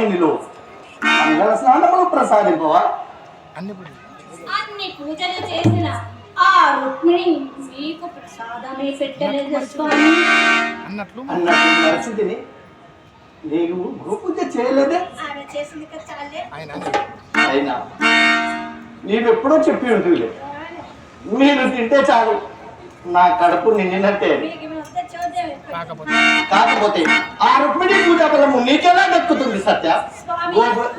వాహినిలో. మంగళ స్నానములు ప్రసాదింపవా? అన్ని పూజలు. చేసిన ఆ రుక్మిణి మీకు ప్రసాదమే పెట్టలేదు స్వామి. అన్నట్లు గోపూజ చేయలేదే? ఆమె చేసింది కదా చాలే. ఆయన అయినా నీవెప్పుడో చెప్పి ఉంటుంది మీరు తింటే చాలు. నా కడుపు నిండినట్టే. కాకపోతే ఆ రుక్మిణి పూజా ఫలము నీకెలా దక్కుతుంది సత్య?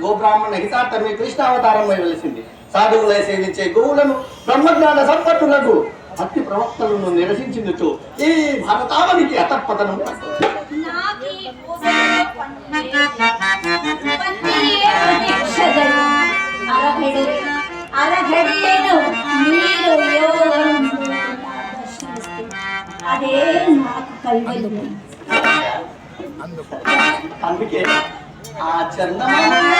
గోబ్రాహ్మణ హితార్థమే కృష్ణావతారమై వెలిసింది. సాధువులై సేవించే గోవులను బ్రహ్మజ్ఞాన సంపత్తులకు భక్తి ప్రవక్తలను నిరసించిందుచు ఈ భారతావనికి అతపతనం మీరు అదే అందుకే. ఆ చందమామనే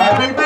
I think